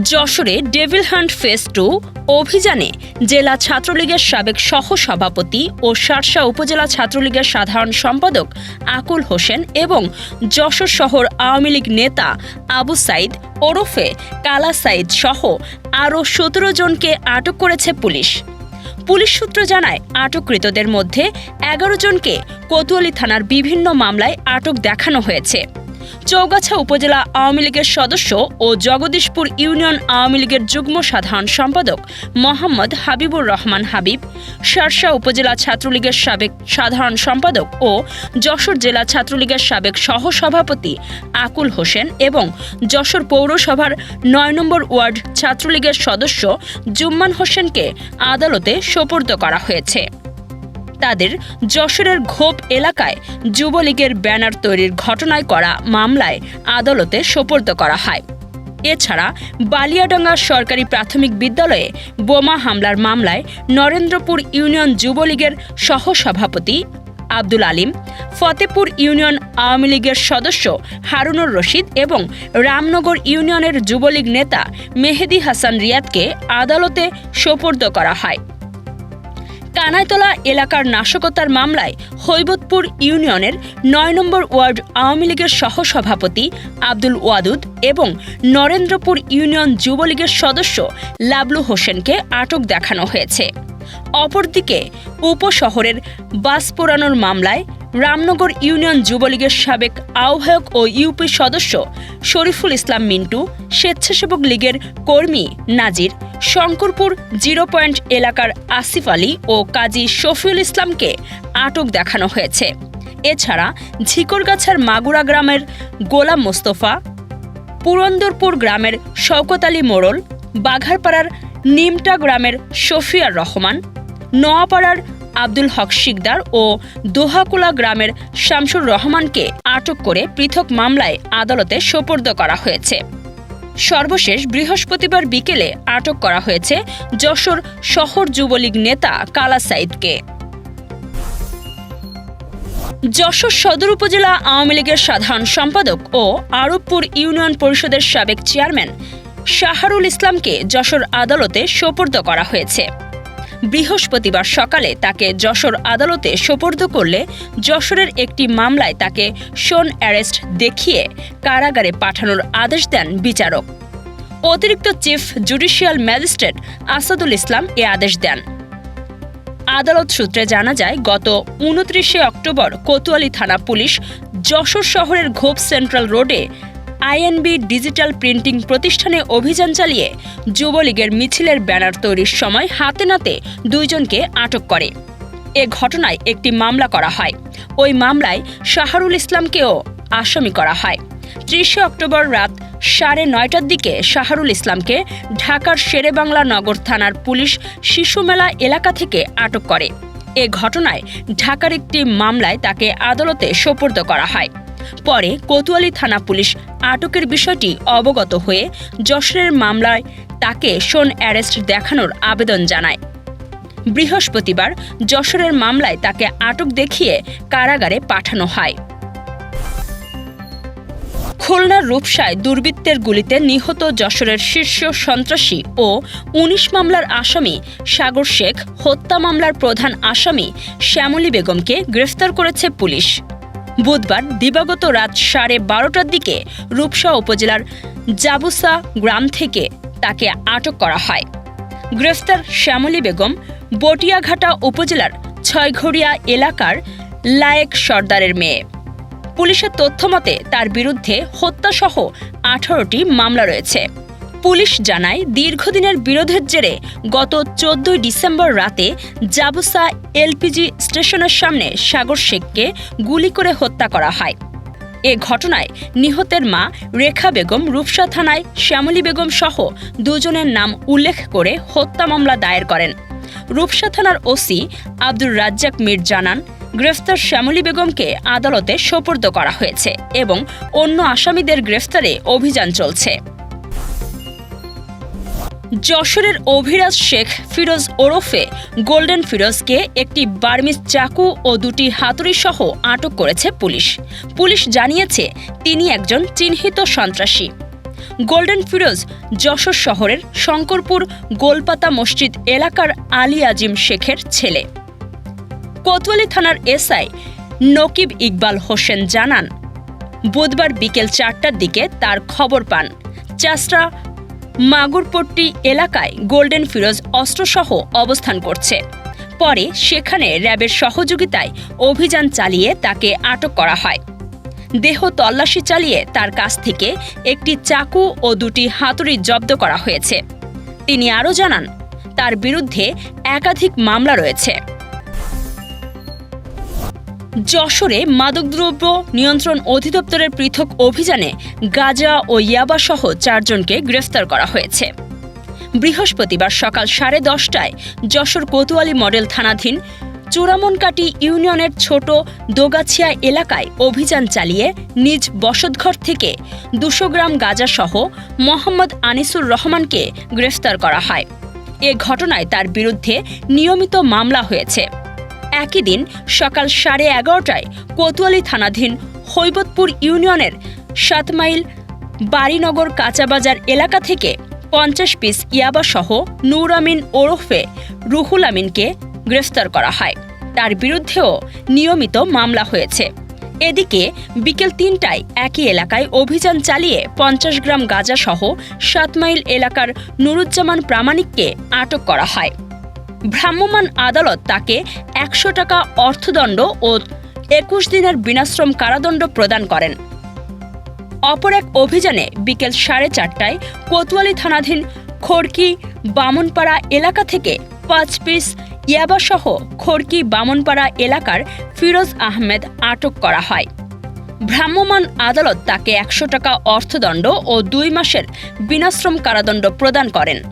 যশোরে devil hunt face to অভিযানে জেলা ছাত্রলীগের সাবেক সহ সভাপতি ও শার্শা উপজেলা ছাত্রলীগের সাধারণ সম্পাদক আকুল হোসেন এবং যশোর শহর আওয়ামী লীগ নেতা আবু সাইদ ওরফে কালা সাইদ সহ আরও সতেরো জনকে আটক করেছে পুলিশ। পুলিশ সূত্র জানায়, আটককৃতদের মধ্যে এগারো জনকে কোতোয়ালি থানার বিভিন্ন মামলায় আটক দেখানো হয়েছে। চৌগাছা উপজেলা আওয়ামী লীগের সদস্য ও জগদীশপুর ইউনিয়ন আওয়ামী লীগের যুগ্ম সাধারণ সম্পাদক মোহাম্মদ হাবিবুর রহমান হাবিব, শার্শা উপজেলা ছাত্রলীগের সাবেক সাধারণ সম্পাদক ও যশোর জেলা ছাত্রলীগের সাবেক সহসভাপতি আকুল হোসেন এবং যশোর পৌরসভার নয় নম্বর ওয়ার্ড ছাত্রলীগের সদস্য জুম্মান হোসেনকে আদালতে সোপর্দ করা হয়েছে। তাদের যশোরের ঘোপ এলাকায় যুবলীগের ব্যানার তৈরির ঘটনায় করা মামলায় আদালতে সোপর্দ করা হয়। এছাড়া বালিয়াডাঙ্গা সরকারি প্রাথমিক বিদ্যালয়ে বোমা হামলার মামলায় নরেন্দ্রপুর ইউনিয়ন যুবলীগের সহসভাপতি আব্দুল আলিম, ফতেপুর ইউনিয়ন আওয়ামী লীগের সদস্য হারুনুর রশিদ এবং রামনগর ইউনিয়নের যুবলীগ নেতা মেহেদি হাসান রিয়াদকে আদালতে সোপর্দ করা হয়। কানাইতলা এলাকার নাশকতার মামলায় হৈবতপুর ইউনিয়নের নয় নম্বর ওয়ার্ড আওয়ামী লীগের সহসভাপতি আব্দুল ওয়াদুদ এবং নরেন্দ্রপুর ইউনিয়ন যুবলীগের সদস্য লাবলু হোসেনকে আটক দেখানো হয়েছে। অপরদিকে উপশহরের বাস পোড়ানোর মামলায় রামনগর ইউনিয়ন যুবলীগের সাবেক আহ্বায়ক ও ইউপি সদস্য শরীফুল ইসলাম মিন্টু, স্বেচ্ছাসেবক লীগের কর্মী নাজির, শঙ্করপুর জিরো পয়েন্ট এলাকার আসিফ আলী ও কাজী শফিউল ইসলামকে আটক দেখানো হয়েছে। এছাড়া ঝিকরগাছার মাগুরা গ্রামের গোলাম মোস্তফা, পুরন্দরপুর গ্রামের শওকত আলী মোড়ল, বাঘারপাড়ার নিমটা গ্রামের শফিয়ার রহমান, নোয়াপাড়ার আব্দুল হক শিকদার ও দোহাকুলা গ্রামের শামসুর রহমানকে আটক করে পৃথক মামলায় আদালতে সোপর্দ করা হয়েছে। সর্বশেষ বৃহস্পতিবার বিকেলে আটক করা হয়েছে যশোর শহর যুবলীগ নেতা কালা সাইদকে। যশোর সদর উপজেলা আওয়ামী লীগের সাধারণ সম্পাদক ও আরবপুর ইউনিয়ন পরিষদের সাবেক চেয়ারম্যান শাহারুল ইসলামকে যশোর আদালতে সোপর্দ করা হয়েছে। বৃহস্পতিবার সকালে তাকে যশোর আদালতে সোপর্দ করলে যশোরের একটি মামলায় তাকে শোন অ্যারেস্ট দেখিয়ে কারাগারে পাঠানোর আদেশ দেন বিচারক। অতিরিক্ত chief judicial magistrate Asadul Islam এ আদেশ দেন। আদালত সূত্রে জানা যায়, গত উনত্রিশে অক্টোবর কোতোয়ালি থানা পুলিশ যশোর শহরের ঘোপ সেন্ট্রাল রোডে আইএনবি ডিজিটাল প্রিন্টিং প্রতিষ্ঠানে অভিযান চালিয়ে যুবলীগের মিছিলের ব্যানার তৈরির সময় হাতে নাতে দুইজনকে আটক করে। এ ঘটনায় একটি মামলা করা হয়। ওই মামলায় শাহরুল ইসলামকেও আসামি করা হয়। ত্রিশে অক্টোবর রাত সাড়ে নয়টার দিকে শাহরুল ইসলামকে ঢাকার শেরেবাংলা নগর থানার পুলিশ শিশুমেলা এলাকা থেকে আটক করে। এ ঘটনায় ঢাকার একটি মামলায় তাকে আদালতে সোপর্দ করা হয়। পরে কোতোয়ালি থানা পুলিশ আটকের বিষয়টি অবগত হয়ে যশোরের মামলায় তাকে শোন অ্যারেস্ট দেখানোর আবেদন জানায়। বৃহস্পতিবার যশোরের মামলায় তাকে আটক দেখিয়ে কারাগারে পাঠানো হয়। খুলনার রূপসায় দুর্বৃত্তের গুলিতে নিহত যশোরের শীর্ষ সন্ত্রাসী ও উনিশ মামলার আসামি সাগর শেখ, হত্যা মামলার প্রধান আসামি শ্যামলী বেগমকে গ্রেফতার করেছে পুলিশ। বুধবার দিবাগত রাত সাড়ে বারোটার দিকে রূপসা উপজেলার জাবুসা গ্রাম থেকে তাকে আটক করা হয়। গ্রেফতার শ্যামলী বেগম বটিয়াঘাটা উপজেলার ছয়ঘড়িয়া এলাকার লায়েক সর্দারের মেয়ে। পুলিশের তথ্যমতে তার বিরুদ্ধে হত্যাসহ আঠারোটি মামলা রয়েছে। পুলিশ জানায়, দীর্ঘদিনের বিরোধের জেরে গত চোদ্দই ডিসেম্বর রাতে জাবুসা এলপিজি স্টেশনের সামনে সাগর শেখকে গুলি করে হত্যা করা হয়। এ ঘটনায় নিহতের মা রেখা বেগম, রূপসা থানায় শ্যামলী বেগম সহ দুজনের নাম উল্লেখ করে হত্যা মামলা দায়ের করেন। রূপসা থানার ওসি আব্দুর রাজ্জাক মীর জানান, গ্রেফতার শ্যামলী বেগমকে আদালতে সোপর্দ করা হয়েছে এবং অন্য আসামিদের গ্রেফতারে অভিযান চলছে। যশোরের অভিরাজ শেখ ফিরোজ ওরফে গোল্ডেন ফিরোজকে একটি বার্মিজ চাকু ও দুটি হাতুড়ি সহ আটক করেছে পুলিশ। পুলিশ জানিয়েছে, তিনি একজন চিহ্নিত সন্ত্রাসী। গোল্ডেন ফিরোজ যশোর শহরের শঙ্করপুর গোলপাতা মসজিদ এলাকার আলী আজিম শেখের ছেলে। কোতোয়ালি থানার এসআই নকিব ইকবাল হোসেন জানান, বুধবার বিকেল চারটার দিকে তার খবর পান। চাষরা মাগুরপট্টি এলাকায় গোল্ডেন ফিরোজ অস্ত্রসহ অবস্থান করছে। পরে সেখানে র্যাবের সহযোগিতায় অভিযান চালিয়ে তাকে আটক করা হয়। দেহ তল্লাশি চালিয়ে তার কাছ থেকে একটি চাকু ও দুটি হাতুড়ি জব্দ করা হয়েছে। তিনি আরও জানান, তার বিরুদ্ধে একাধিক মামলা রয়েছে। যশোরে মাদকদ্রব্য নিয়ন্ত্রণ অধিদপ্তরের পৃথক অভিযানে গাজা ও ইয়াবাসহ চারজনকে গ্রেফতার করা হয়েছে। বৃহস্পতিবার সকাল সাড়ে দশটায় যশোর কোতোয়ালি মডেল থানাধীন চূড়ামনকাটি ইউনিয়নের ছোট দোগাছিয়া এলাকায় অভিযান চালিয়ে নিজ বসতঘর থেকে দুশো গ্রাম গাঁজাসহ মোহাম্মদ আনিসুর রহমানকে গ্রেফতার করা হয়। এ ঘটনায় তার বিরুদ্ধে নিয়মিত মামলা হয়েছে। একই দিন সকাল সাড়ে এগারোটায় কোতোয়ালি থানাধীন হৈবতপুর ইউনিয়নের সাত মাইল বাড়িনগর কাঁচাবাজার এলাকা থেকে পঞ্চাশ পিস ইয়াবাসহ নূর আমিন ওরফে রুহুল আমিনকে গ্রেফতার করা হয়। তার বিরুদ্ধেও নিয়মিত মামলা হয়েছে। এদিকে বিকেল তিনটায় একই এলাকায় অভিযান চালিয়ে পঞ্চাশ গ্রাম গাঁজাসহ সাত মাইল এলাকার নুরুজ্জামান প্রামাণিককে আটক করা হয়। ভ্রাম্যমাণ আদালত তাকে একশো টাকা অর্থদণ্ড ও একুশ দিনের বিনাশ্রম কারাদণ্ড প্রদান করেন। অপর এক অভিযানে বিকেল সাড়ে চারটায় কোতোয়ালি থানাধীন খড়কি বামনপাড়া এলাকা থেকে পাঁচ পিস ইয়াবাসহ খড়কি বামনপাড়া এলাকার ফিরোজ আহমেদ আটক করা হয়। ভ্রাম্যমাণ আদালত তাকে একশো টাকা অর্থদণ্ড ও দুই মাসের বিনাশ্রম কারাদণ্ড প্রদান করেন।